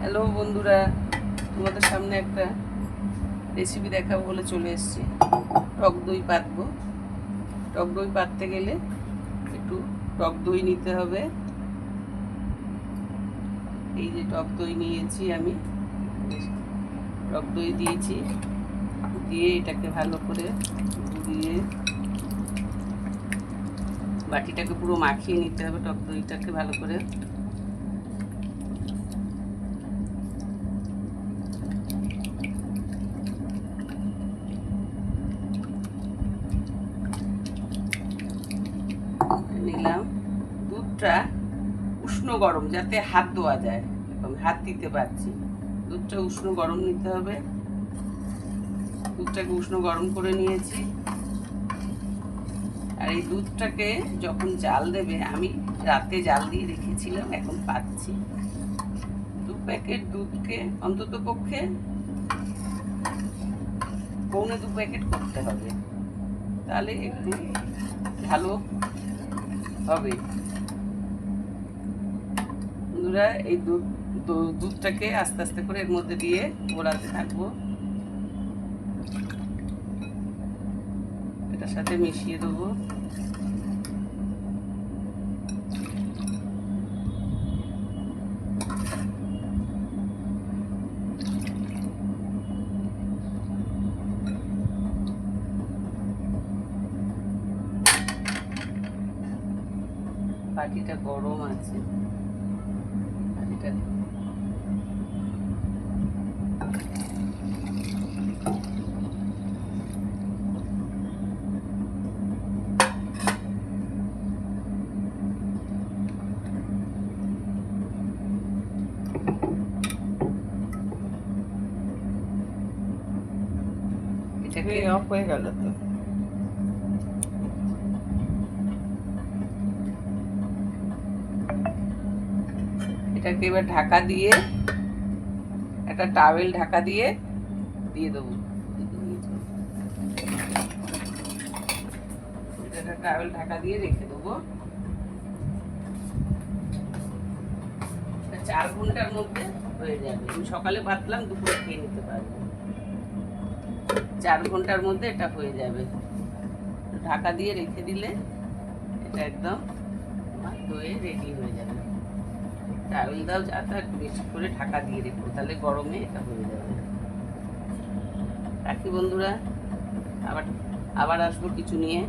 Hello বন্ধুরা। তোমাদের সামনে একটা রেসিপি দেখাবো বলে চলে এসেছি। টক দই পাতবো। টক দই পাততে গেলে একটু টক দই নিতে হবে। এই যে টক দই নিয়েছি আমি। টক দই দিয়েছি। দিয়ে এটাকে ভালো করে দিয়ে বাটিটাকে পুরো মাখিয়ে নিতে হবে টক দইটাকে ভালো করে। নিলাম। দুধটা উষ্ণ গরম যাতে হাত ধোয়া যায় আমি হাত দিতে পারছি। দুধটা উষ্ণ গরম নিতে হবে। দুধটাকে উষ্ণ গরম করে নিয়েছি। আর এই দুধটাকে যখন জাল দেবে, আমি রাতে জাল দিয়ে রেখেছিলাম, এখন পাচ্ছি। দু প্যাকেট দুধকে অন্তত পক্ষে পৌনে দু প্যাকেট করতে হবে। তাহলে একটু ভালো হবে বন্ধুরা, এই দুধ দুধটাকে আস্তে আস্তে করে এর মধ্যে দিয়ে গোড়াতে থাকব। এটার সাথে মিশিয়ে দেবো। বাটিটা গরম আছে। বাটিটা এটাকে অফ হয়ে গেল তো। এটাকে এবার ঢাকা দিয়ে, একটা টাওয়েল ঢাকা দিয়ে দিয়ে দেবো। এটা ঢাকা দিয়ে রেখে দেবো। চার ঘণ্টার মধ্যে হয়ে যাবে। আমি সকালে দুপুরে খেয়ে নিতে চার ঘণ্টার মধ্যে এটা হয়ে যাবে। ঢাকা দিয়ে রেখে দিলে এটা একদম দইয়ে রেডি হয়ে যাবে। টাওয়েল দাও যাতে একটু বেশি করে ঢাকা দিয়ে রেখো, তাহলে গরমে এটা হয়ে যাবে। রাখি বন্ধুরা, আবার আবার আসব কিছু নিয়ে।